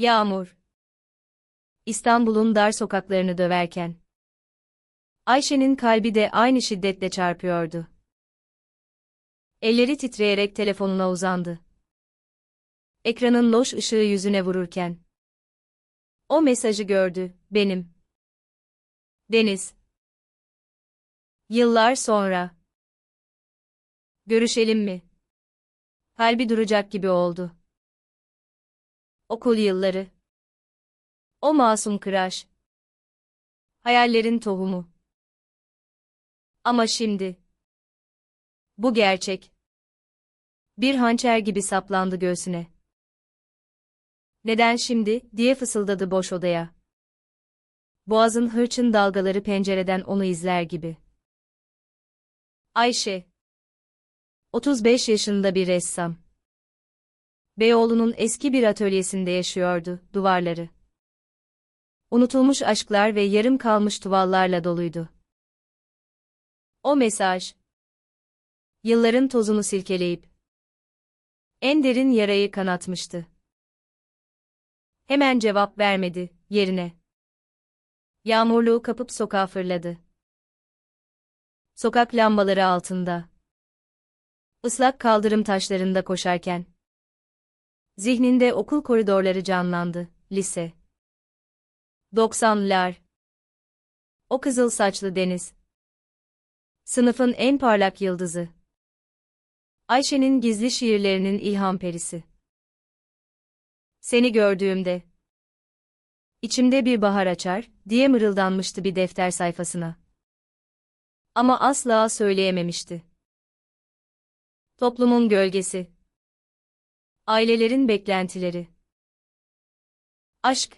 Yağmur. İstanbul'un dar sokaklarını döverken. Ayşe'nin kalbi de aynı şiddetle çarpıyordu. Elleri titreyerek telefonuna uzandı. Ekranın loş ışığı yüzüne vururken. O mesajı gördü, benim. Deniz. Yıllar sonra. Görüşelim mi? Kalbi duracak gibi oldu. Okul yılları. O masum kıraş. Hayallerin tohumu. Ama şimdi. Bu gerçek. Bir hançer gibi saplandı göğsüne. Neden şimdi, diye fısıldadı boş odaya. Boğazın hırçın dalgaları pencereden onu izler gibi. Ayşe. 35 yaşında bir ressam. Beyoğlu'nun eski bir atölyesinde yaşıyordu, duvarları. Unutulmuş aşklar ve yarım kalmış tuvallarla doluydu. O mesaj. Yılların tozunu silkeleyip, en derin yarayı kanatmıştı. Hemen cevap vermedi, yerine. Yağmurluğu kapıp sokağa fırladı. Sokak lambaları altında. Islak kaldırım taşlarında koşarken. Zihninde okul koridorları canlandı, lise. 90'lar. O kızıl saçlı deniz. Sınıfın en parlak yıldızı. Ayşe'nin gizli şiirlerinin ilham perisi. Seni gördüğümde. içimde bir bahar açar, diye mırıldanmıştı bir defter sayfasına. Ama asla söyleyememişti. Toplumun gölgesi. Ailelerin beklentileri. Aşk.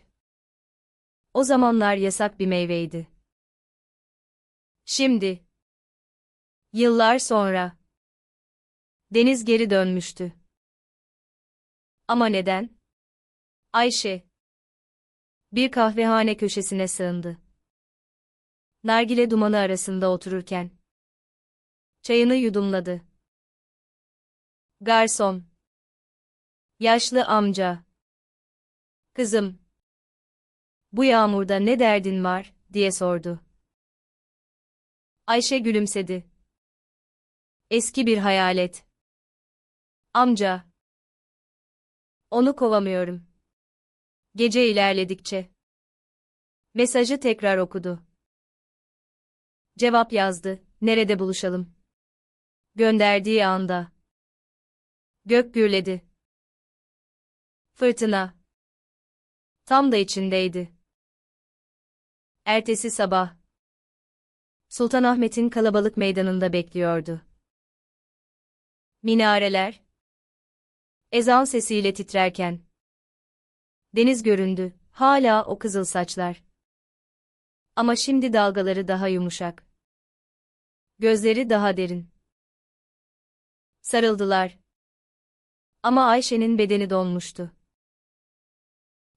O zamanlar yasak bir meyveydi. Şimdi. Yıllar sonra. Deniz geri dönmüştü. Ama neden? Ayşe. Bir kahvehane köşesine sığındı. Nargile dumanı arasında otururken. Çayını yudumladı. Garson. Yaşlı amca. Kızım. Bu yağmurda ne derdin var, diye sordu. Ayşe gülümsedi. Eski bir hayalet. Amca. Onu kovamıyorum. Gece ilerledikçe. Mesajı tekrar okudu. Cevap yazdı, nerede buluşalım? Gönderdiği anda. Gök gürledi. Fırtına. Tam da içindeydi. Ertesi sabah. Sultanahmet'in kalabalık meydanında bekliyordu. Minareler. Ezan sesiyle titrerken. Deniz göründü, hala o kızıl saçlar. Ama şimdi dalgaları daha yumuşak. Gözleri daha derin. Sarıldılar. Ama Ayşe'nin bedeni donmuştu.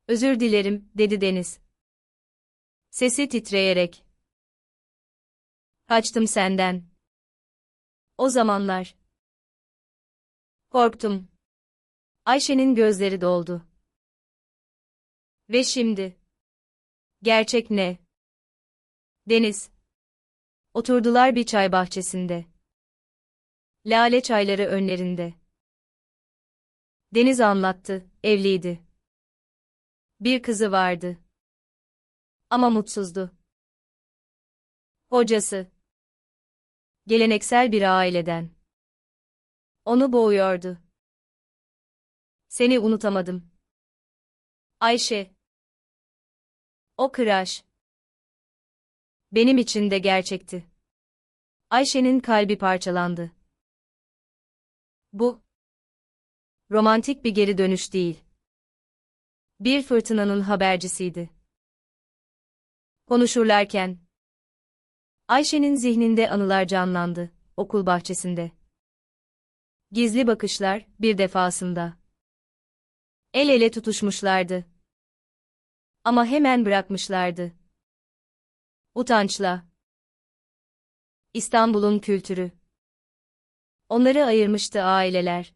Özür dilerim, dedi Deniz. Sesi titreyerek. Kaçtım senden. O zamanlar. Korktum. Ayşe'nin gözleri doldu. Ve şimdi. Gerçek ne? Deniz. Oturdular bir çay bahçesinde. Lale çayları önlerinde. Deniz anlattı, evliydi. Bir kızı vardı. Ama mutsuzdu. Hocası. Geleneksel bir aileden. Onu boğuyordu. Seni unutamadım. Ayşe. O kıraş. Benim için de gerçekti. Ayşe'nin kalbi parçalandı. Bu romantik bir geri dönüş değil. Bir fırtınanın habercisiydi. Konuşurlarken Ayşe'nin zihninde anılar canlandı, okul bahçesinde. Gizli bakışlar, bir defasında. El ele tutuşmuşlardı. Ama hemen bırakmışlardı. Utançla. İstanbul'un kültürü. Onları ayırmıştı aileler.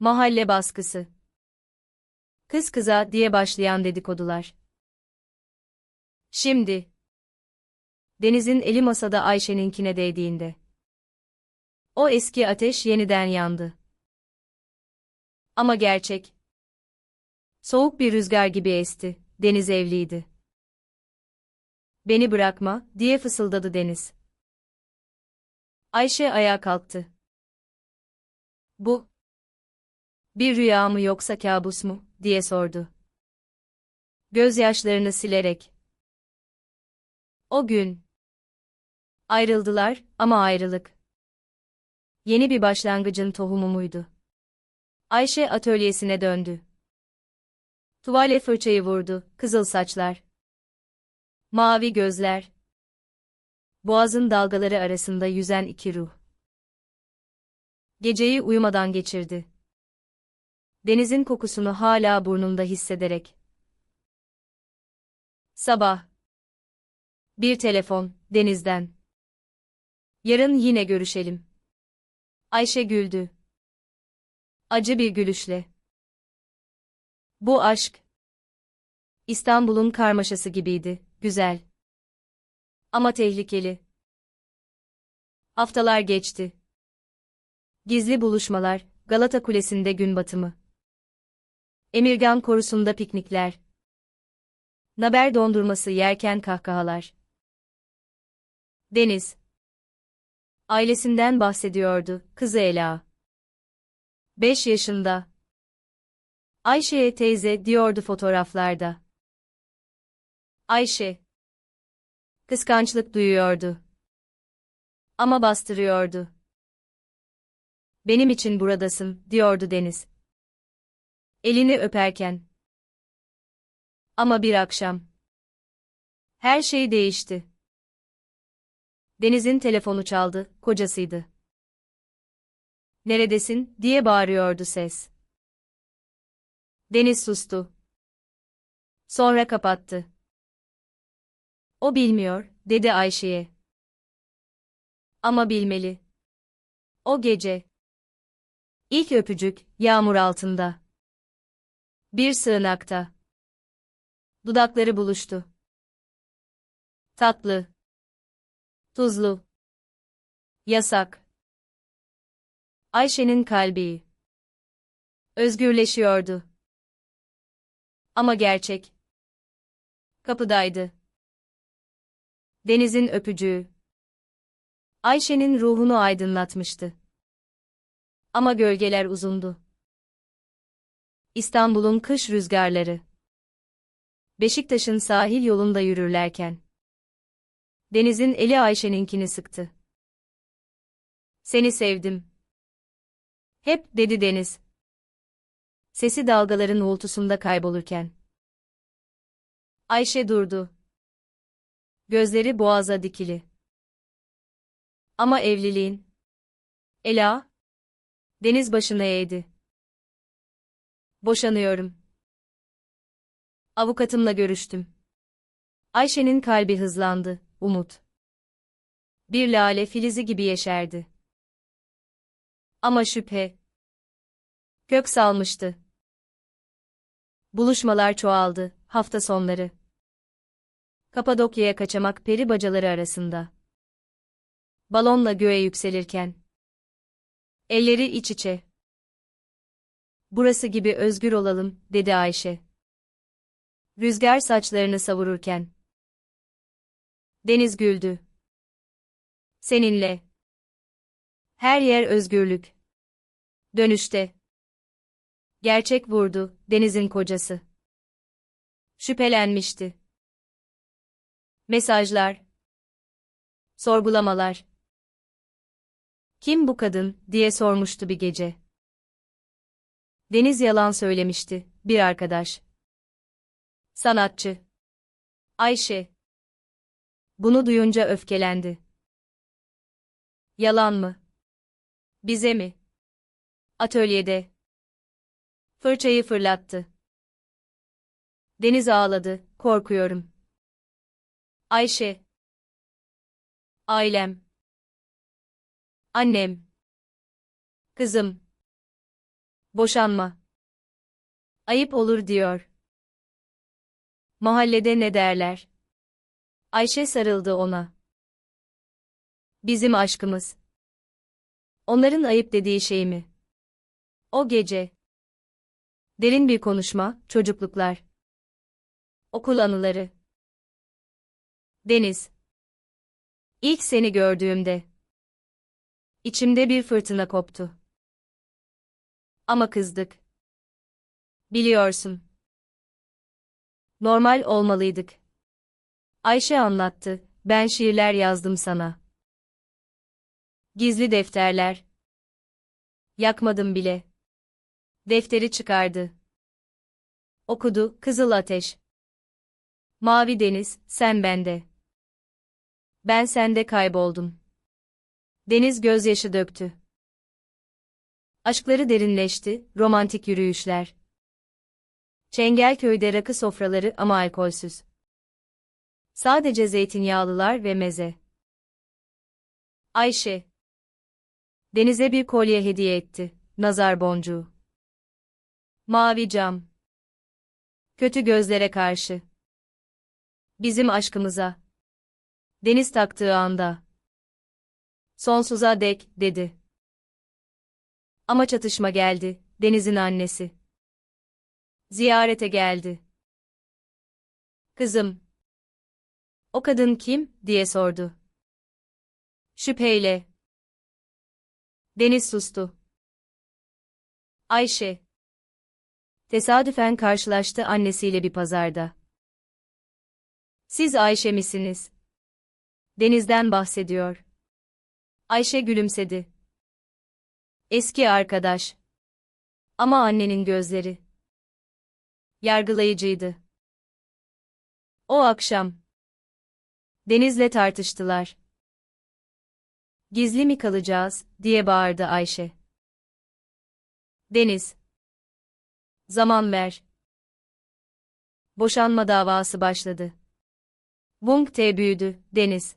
Mahalle baskısı. Kız kıza diye başlayan dedikodular. Şimdi. Deniz'in eli masada Ayşe'ninkine değdiğinde. O eski ateş yeniden yandı. Ama gerçek. Soğuk bir rüzgar gibi esti, Deniz evliydi. Beni bırakma, diye fısıldadı Deniz. Ayşe ayağa kalktı. Bu, bir rüya mı yoksa kabus mu, diye sordu. Gözyaşlarını silerek. O gün. Ayrıldılar ama ayrılık. Yeni bir başlangıcın tohumu muydu? Ayşe atölyesine döndü. Tuvale fırçayı vurdu, kızıl saçlar. Mavi gözler. Boğazın dalgaları arasında yüzen iki ruh. Geceyi uyumadan geçirdi. Denizin kokusunu hala burnunda hissederek. Sabah. Bir telefon, Deniz'den. Yarın yine görüşelim. Ayşe güldü. Acı bir gülüşle. Bu aşk. İstanbul'un karmaşası gibiydi, güzel. Ama tehlikeli. Haftalar geçti. Gizli buluşmalar, Galata Kulesi'nde gün batımı. Emirgan korusunda piknikler. Naber dondurması yerken kahkahalar. Deniz. Ailesinden bahsediyordu, kızı Ela. Beş yaşında. Ayşe'ye teyze diyordu fotoğraflarda. Ayşe. Kıskançlık duyuyordu. Ama bastırıyordu. Benim için buradasın, diyordu Deniz. Elini öperken. Ama bir akşam. Her şey değişti. Deniz'in telefonu çaldı, kocasıydı. Neredesin, diye bağırıyordu ses. Deniz sustu. Sonra kapattı. O bilmiyor, dedi Ayşe'ye. Ama bilmeli. O gece. İlk öpücük, yağmur altında. Bir sığınakta. Dudakları buluştu. Tatlı. Tuzlu. Yasak. Ayşe'nin kalbi. Özgürleşiyordu. Ama gerçek. Kapıdaydı. Deniz'in öpücüğü. Ayşe'nin ruhunu aydınlatmıştı. Ama gölgeler uzundu. İstanbul'un kış rüzgarları. Beşiktaş'ın sahil yolunda yürürlerken. Deniz'in eli Ayşe'ninkini sıktı. Seni sevdim. Hep, dedi Deniz. Sesi dalgaların uğultusunda kaybolurken. Ayşe durdu. Gözleri boğaza dikili. Ama evliliğin. Ela. Deniz başını eğdi. Boşanıyorum. Avukatımla görüştüm. Ayşe'nin kalbi hızlandı, umut. Bir lale filizi gibi yeşerdi. Ama şüphe. Kök salmıştı. Buluşmalar çoğaldı, hafta sonları. Kapadokya'ya kaçamak peri bacaları arasında. Balonla göğe yükselirken. Elleri iç içe. Burası gibi özgür olalım, dedi Ayşe. Rüzgar saçlarını savururken. Deniz güldü. Seninle. Her yer özgürlük. Dönüşte. Gerçek vurdu, Deniz'in kocası. Şüphelenmişti. Mesajlar. Sorgulamalar. Kim bu kadın, diye sormuştu bir gece. Deniz yalan söylemişti, bir arkadaş. Sanatçı. Ayşe. Bunu duyunca öfkelendi. Yalan mı? Bize mi? Atölyede. Fırçayı fırlattı. Deniz ağladı, korkuyorum. Ayşe. Ailem. Annem. Kızım. Boşanma. Ayıp olur diyor. Mahallede ne derler? Ayşe sarıldı ona. Bizim aşkımız. Onların ayıp dediği şey mi? O gece. Derin bir konuşma, çocukluklar. Okul anıları. Deniz. İlk seni gördüğümde. İçimde bir fırtına koptu. Ama kızdık. Biliyorsun. Normal olmalıydık. Ayşe anlattı, ben şiirler yazdım sana. Gizli defterler. Yakmadım bile. Defteri çıkardı. Okudu, Kızıl Ateş. Mavi deniz, sen bende. Ben sende kayboldum. Deniz gözyaşı döktü. Aşkları derinleşti, romantik yürüyüşler. Çengelköy'de rakı sofraları ama alkolsüz. Sadece zeytinyağlılar ve meze. Ayşe. Denize bir kolye hediye etti, nazar boncuğu. Mavi cam. Kötü gözlere karşı. Bizim aşkımıza. Deniz taktığı anda. Sonsuza dek, dedi. Ama çatışma geldi, Deniz'in annesi. Ziyarete geldi. Kızım. O kadın kim, diye sordu. Şüpheyle. Deniz sustu. Ayşe. Tesadüfen karşılaştı annesiyle bir pazarda. Siz Ayşe misiniz? Deniz'den bahsediyor. Ayşe gülümsedi. Eski arkadaş. Ama annenin gözleri. Yargılayıcıydı. O akşam. Deniz'le tartıştılar. Gizli mi kalacağız, diye bağırdı Ayşe. Deniz. Zaman ver. Boşanma davası başladı. Bung T büyüdü, Deniz.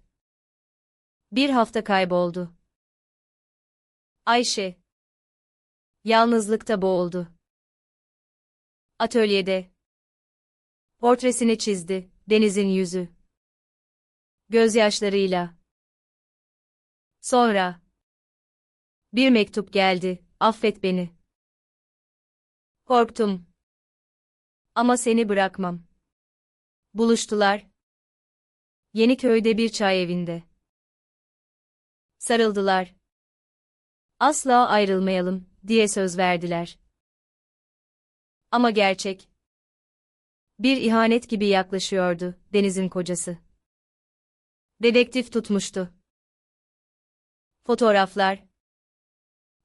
Bir hafta kayboldu. Ayşe. Yalnızlıkta boğuldu. Atölyede. Portresini çizdi, Deniz'in yüzü. Gözyaşlarıyla. Sonra. Bir mektup geldi, affet beni. Korktum. Ama seni bırakmam. Buluştular. Yeniköy'de bir çay evinde. Sarıldılar. Asla ayrılmayalım, diye söz verdiler. Ama gerçek. Bir ihanet gibi yaklaşıyordu, Deniz'in kocası. Dedektif tutmuştu. Fotoğraflar.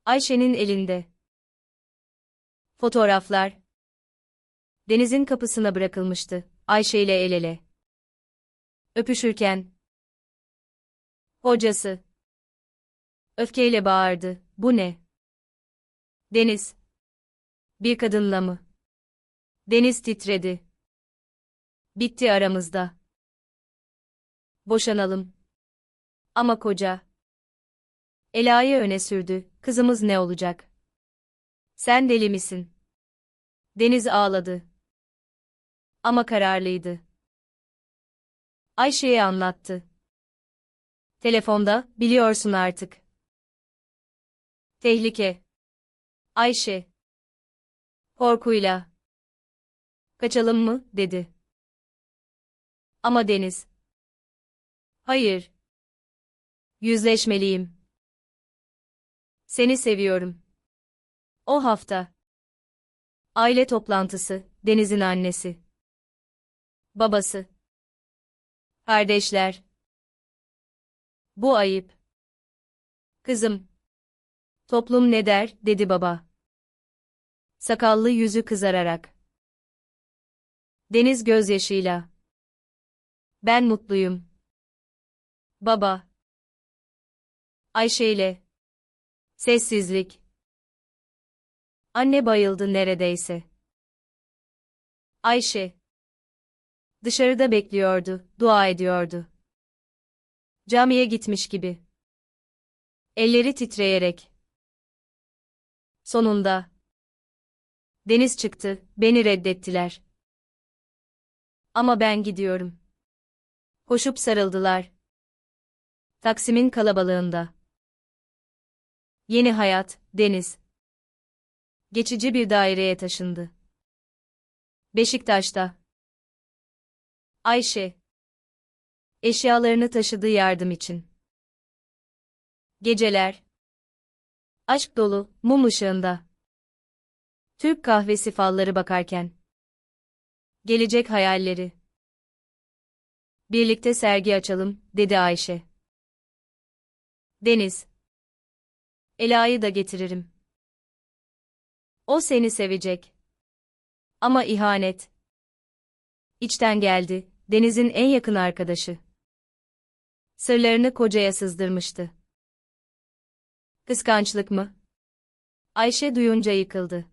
Ayşe'nin elinde. Fotoğraflar. Deniz'in kapısına bırakılmıştı, Ayşe ile el ele. Öpüşürken. Hocası. Öfkeyle bağırdı, bu ne? Deniz. Bir kadınla mı? Deniz titredi. Bitti aramızda. Boşanalım. Ama koca. Ela'yı öne sürdü, kızımız ne olacak? Sen deli misin? Deniz ağladı. Ama kararlıydı. Ayşe'ye anlattı. Telefonda, biliyorsun artık. Tehlike. Ayşe. Korkuyla. Kaçalım mı, dedi. Ama Deniz. Hayır. Yüzleşmeliyim. Seni seviyorum. O hafta. Aile toplantısı, Deniz'in annesi. Babası. Kardeşler. Bu ayıp. Kızım. Toplum ne der, dedi baba. Sakallı yüzü kızararak. Deniz gözyaşıyla. Ben mutluyum. Baba. Ayşe ile. Sessizlik. Anne bayıldı neredeyse. Ayşe. Dışarıda bekliyordu, dua ediyordu. Camiye gitmiş gibi. Elleri titreyerek. Sonunda. Deniz çıktı, beni reddettiler. Ama ben gidiyorum. Koşup sarıldılar. Taksim'in kalabalığında. Yeni hayat, Deniz. Geçici bir daireye taşındı. Beşiktaş'ta. Ayşe. Eşyalarını taşıdığı yardım için. Geceler. Aşk dolu, mum ışığında. Türk kahvesi falları bakarken. Gelecek hayalleri. Birlikte sergi açalım, dedi Ayşe. Deniz. Ela'yı da getiririm. O seni sevecek. Ama ihanet. İçten geldi, Deniz'in en yakın arkadaşı. Sırlarını kocaya sızdırmıştı. Kıskançlık mı? Ayşe duyunca yıkıldı.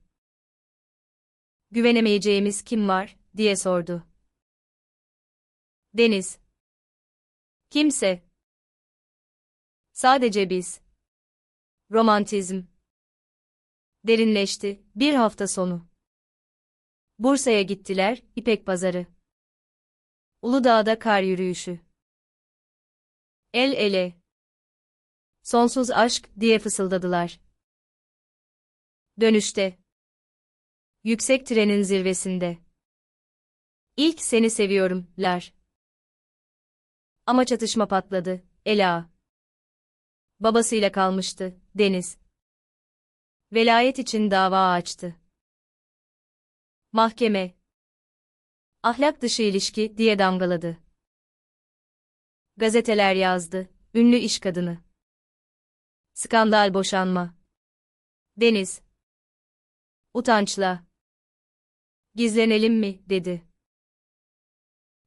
Güvenemeyeceğimiz kim var, diye sordu. Deniz. Kimse. Sadece biz. Romantizm. Derinleşti, bir hafta sonu. Bursa'ya gittiler, İpek Pazarı. Uludağ'da kar yürüyüşü. El ele. Sonsuz aşk diye fısıldadılar. Dönüşte. Yüksek trenin zirvesinde. İlk seni seviyorum, ler. Ama çatışma patladı, Ela. Babasıyla kalmıştı, Deniz. Velayet için dava açtı. Mahkeme. Ahlak dışı ilişki diye damgaladı. Gazeteler yazdı, ünlü iş kadını. Skandal boşanma. Deniz. Utançla. Gizlenelim mi, dedi.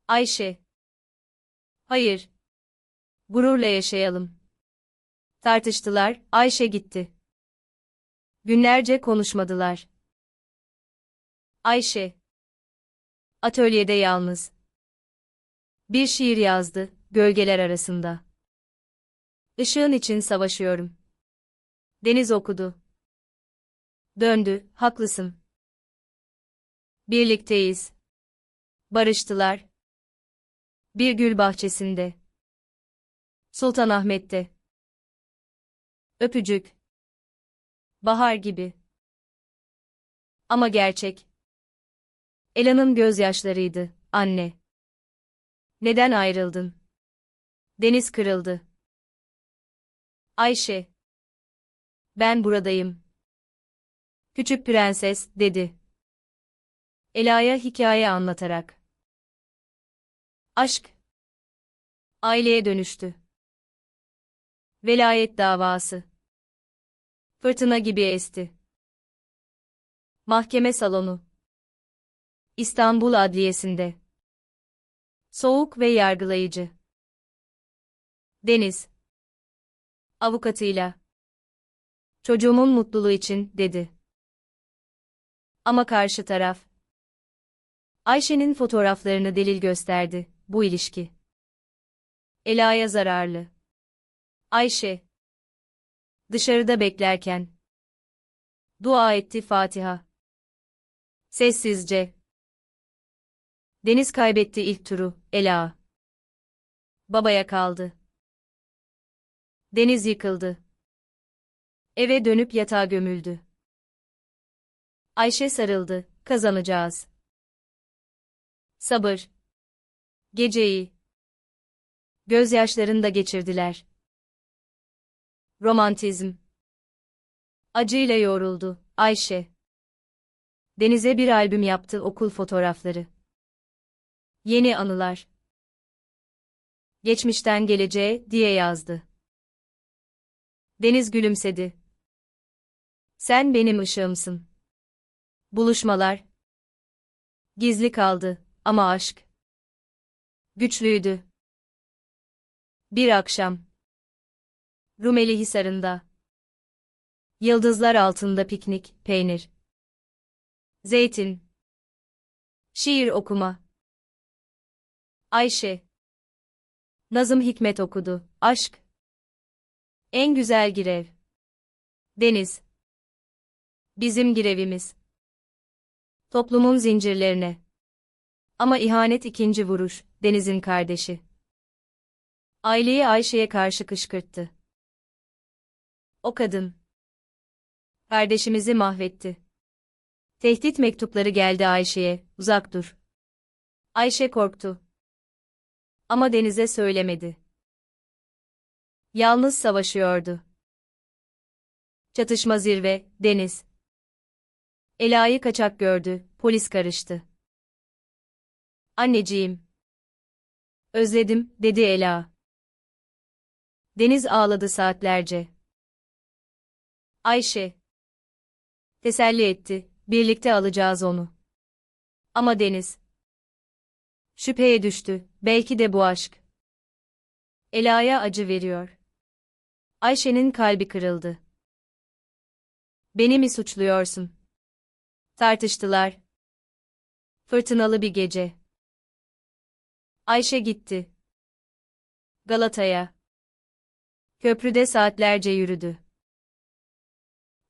Ayşe. Hayır. Gururla yaşayalım. Tartıştılar, Ayşe gitti. Günlerce konuşmadılar. Ayşe. Atölyede yalnız. Bir şiir yazdı, gölgeler arasında. Işığın için savaşıyorum. Deniz okudu. Döndü, haklısın. Birlikteyiz. Barıştılar. Bir gül bahçesinde. Sultanahmet'te. Öpücük. Bahar gibi. Ama gerçek. Ela'nın gözyaşlarıydı, anne. Neden ayrıldın? Deniz kırıldı. Ayşe. Ben buradayım. Küçük prenses, dedi. Ela'ya hikaye anlatarak. Aşk. Aileye dönüştü. Velayet davası. Fırtına gibi esti. Mahkeme salonu. İstanbul Adliyesi'nde. Soğuk ve yargılayıcı. Deniz. Avukatıyla. Çocuğumun mutluluğu için, dedi. Ama karşı taraf. Ayşe'nin fotoğraflarını delil gösterdi, bu ilişki. Ela'ya zararlı. Ayşe. Dışarıda beklerken. Dua etti Fatiha. Sessizce. Deniz kaybetti ilk turu, Ela. Babaya kaldı. Deniz yıkıldı. Eve dönüp yatağa gömüldü. Ayşe sarıldı, kazanacağız. Sabır. Geceyi. Gözyaşlarında geçirdiler. Romantizm. Acıyla yoğruldu, Ayşe. Denize bir albüm yaptı okul fotoğrafları. Yeni anılar. Geçmişten geleceğe diye yazdı. Deniz gülümsedi. Sen benim ışığımsın. Buluşmalar. Gizli kaldı ama aşk. Güçlüydü. Bir akşam. Rumeli Hisarı'nda. Yıldızlar altında piknik, peynir. Zeytin. Şiir okuma. Ayşe. Nazım Hikmet okudu. Aşk. En güzel girev. Deniz. Bizim girevimiz. Toplumun zincirlerine. Ama ihanet ikinci vuruş, Deniz'in kardeşi. Aileyi Ayşe'ye karşı kışkırttı. O kadın. Kardeşimizi mahvetti. Tehdit mektupları geldi Ayşe'ye, uzak dur. Ayşe korktu. Ama Deniz'e söylemedi. Yalnız savaşıyordu. Çatışma zirve, Deniz. Ela'yı kaçak gördü, polis karıştı. Anneciğim. Özledim, dedi Ela. Deniz ağladı saatlerce. Ayşe. Teselli etti, birlikte alacağız onu. Ama Deniz. Şüpheye düştü, belki de bu aşk. Ela'ya acı veriyor. Ayşe'nin kalbi kırıldı. Beni mi suçluyorsun? Tartıştılar. Fırtınalı bir gece. Ayşe gitti. Galata'ya. Köprüde saatlerce yürüdü.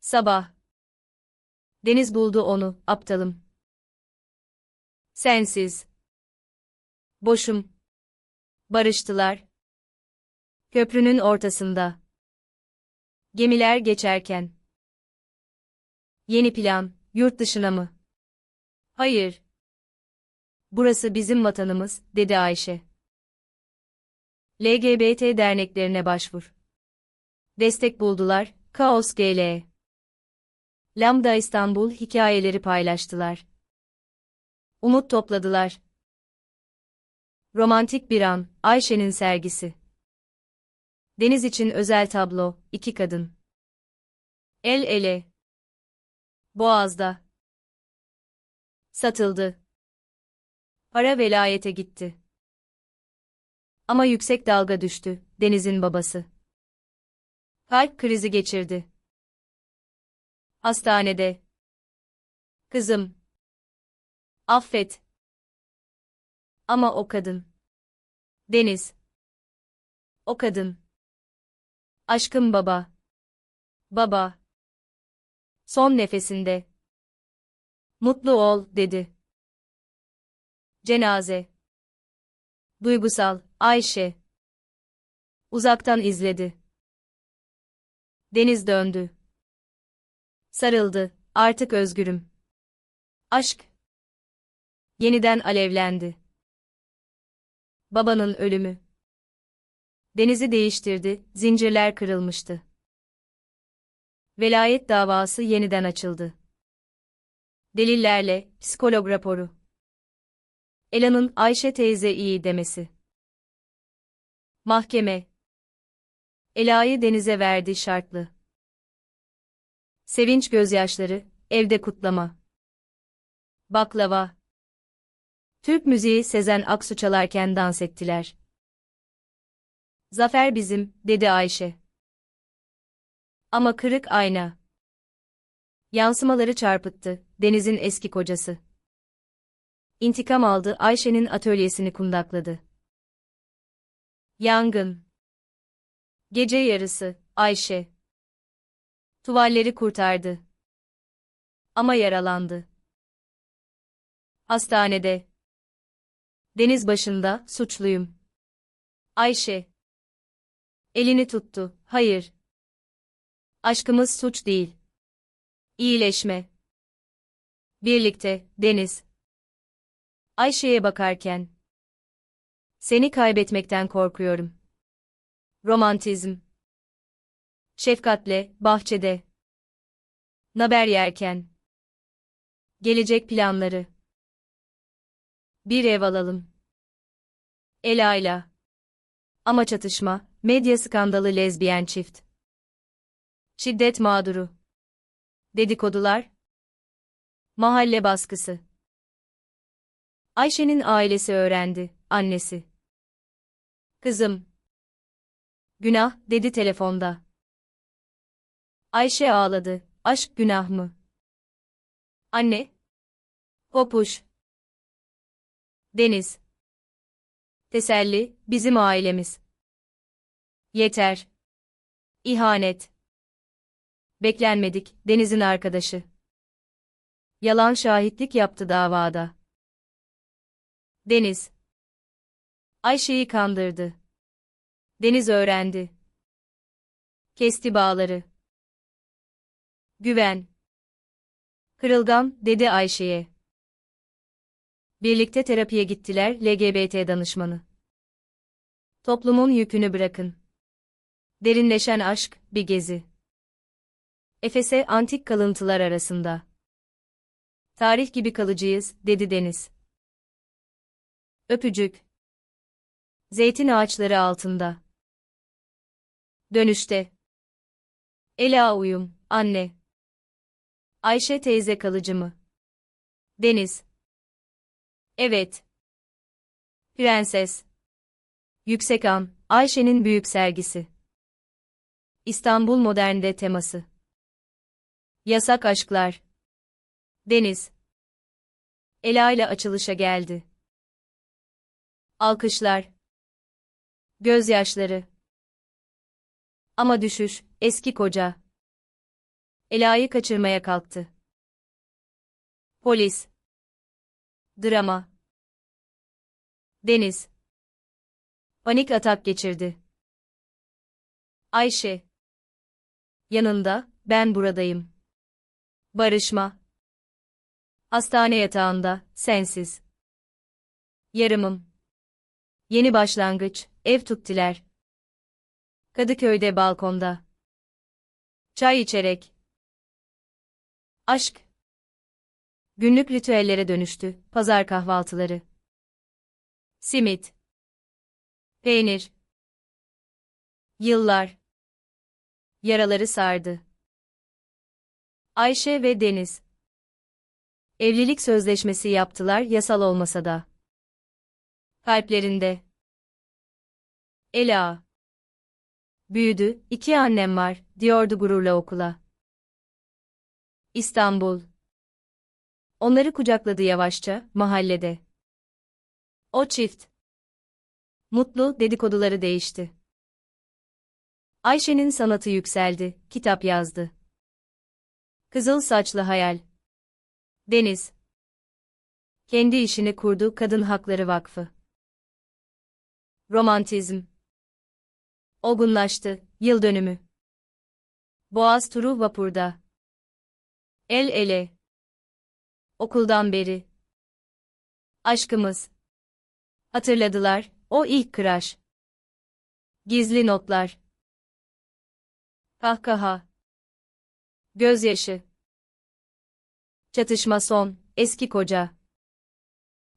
Sabah. Deniz buldu onu, aptalım. Sensiz. Boşum. Barıştılar. Köprünün ortasında. Gemiler geçerken. Yeni plan, yurt dışına mı? Hayır. Burası bizim vatanımız, dedi Ayşe. LGBT derneklerine başvur. Destek buldular, Kaos GL. Lambda İstanbul hikayeleri paylaştılar. Umut topladılar. Romantik bir an, Ayşe'nin sergisi. Deniz için özel tablo, iki kadın. El ele. Boğaz'da. Satıldı. Para velayete gitti. Ama yüksek dalga düştü, Deniz'in babası. Kalp krizi geçirdi. Hastanede. Kızım. Affet. Ama o kadın. Deniz. O kadın. Aşkım baba. Baba. Son nefesinde. Mutlu ol, dedi. Cenaze. Duygusal, Ayşe. Uzaktan izledi. Deniz döndü. Sarıldı, artık özgürüm. Aşk. Yeniden alevlendi. Babanın ölümü. Denizi değiştirdi, zincirler kırılmıştı. Velayet davası yeniden açıldı. Delillerle, psikolog raporu. Ela'nın Ayşe teyze iyi demesi. Mahkeme. Ela'yı denize verdi şartlı. Sevinç gözyaşları, evde kutlama. Baklava. Türk müziği Sezen Aksu çalarken dans ettiler. Zafer bizim, dedi Ayşe. Ama kırık ayna. Yansımaları çarpıttı, Deniz'in eski kocası. İntikam aldı, Ayşe'nin atölyesini kundakladı. Yangın. Gece yarısı, Ayşe. Tuvalleri kurtardı. Ama yaralandı. Hastanede. Deniz başında, suçluyum. Ayşe. Elini tuttu, hayır. Aşkımız suç değil. İyileşme. Birlikte, Deniz. Ayşe'ye bakarken. Seni kaybetmekten korkuyorum. Romantizm. Şefkatle, bahçede. Naber yerken. Gelecek planları. Bir ev alalım. Ela'yla. Ama çatışma, medya skandalı lezbiyen çift. Şiddet mağduru. Dedikodular. Mahalle baskısı. Ayşe'nin ailesi öğrendi, annesi. Kızım. Günah, dedi telefonda. Ayşe ağladı, aşk günah mı? Anne. Kopuş. Deniz. Teselli, bizim ailemiz. Yeter. İhanet. Beklenmedik, Deniz'in arkadaşı. Yalan şahitlik yaptı davada. Deniz. Ayşe'yi kandırdı. Deniz öğrendi. Kesti bağları. Güven. Kırılgan, dedi Ayşe'ye. Birlikte terapiye gittiler LGBT danışmanı. Toplumun yükünü bırakın. Derinleşen aşk, bir gezi. Efes'e antik kalıntılar arasında. Tarih gibi kalıcıyız, dedi Deniz. Öpücük. Zeytin ağaçları altında. Dönüşte. Ela uyum, anne. Ayşe teyze kalıcı mı? Deniz. Evet. Prenses. Yüksek An, Ayşe'nin büyük sergisi. İstanbul Modern'de teması. Yasak aşklar. Deniz. Ela ile açılışa geldi. Alkışlar. Gözyaşları. Ama düşüş, eski koca. Ela'yı kaçırmaya kalktı. Polis. Drama. Deniz. Panik atak geçirdi. Ayşe. Yanında, ben buradayım. Barışma. Hastane yatağında, sensiz. Yarımım. Yeni başlangıç, ev tuttiler. Kadıköy'de balkonda. Çay içerek. Aşk. Günlük ritüellere dönüştü, pazar kahvaltıları. Simit. Peynir. Yıllar. Yaraları sardı. Ayşe ve Deniz. Evlilik sözleşmesi yaptılar yasal olmasa da. Kalplerinde. Ela. Büyüdü, iki annem var, diyordu gururla okula. İstanbul. Onları kucakladı yavaşça, mahallede. O çift. Mutlu, dedikoduları değişti. Ayşe'nin sanatı yükseldi, kitap yazdı. Kızıl saçlı hayal. Deniz. Kendi işini kurdu Kadın Hakları Vakfı. Romantizm. Olgunlaştı, yıl dönümü. Boğaz turu vapurda. El ele. Okuldan beri. Aşkımız. Hatırladılar, o ilk kıraş. Gizli notlar. Kahkaha. Gözyaşı. Çatışma son, eski koca.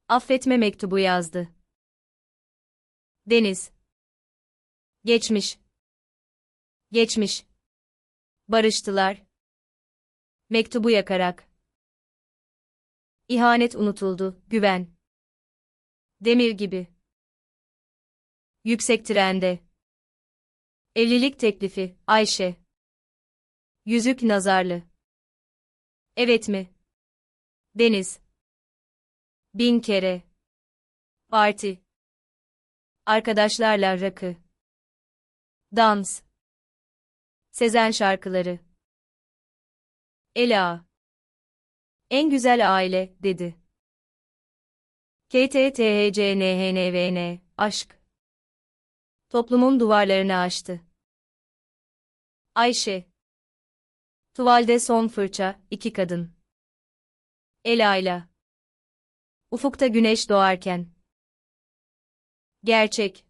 Affetme mektubu yazdı. Deniz. Geçmiş. Geçmiş. Barıştılar. Mektubu yakarak. İhanet unutuldu, güven. Demir gibi. Yüksek trende. Evlilik teklifi, Ayşe. Yüzük nazarlı. Evet mi? Deniz. Bin kere. Parti. Arkadaşlarla rakı. Dans. Sezen şarkıları. Ela. En güzel aile, dedi. KTTHCNHNVN, aşk. Toplumun duvarlarını aştı. Ayşe. Tuvalde son fırça, iki kadın. Ela'yla. Ufukta güneş doğarken. Gerçek.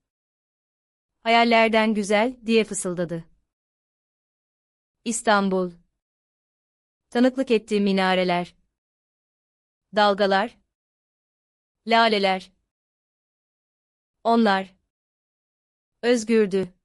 Hayallerden güzel, diye fısıldadı. İstanbul. Tanıklık ettiği minareler. Dalgalar. Laleler. Onlar. Özgürdü.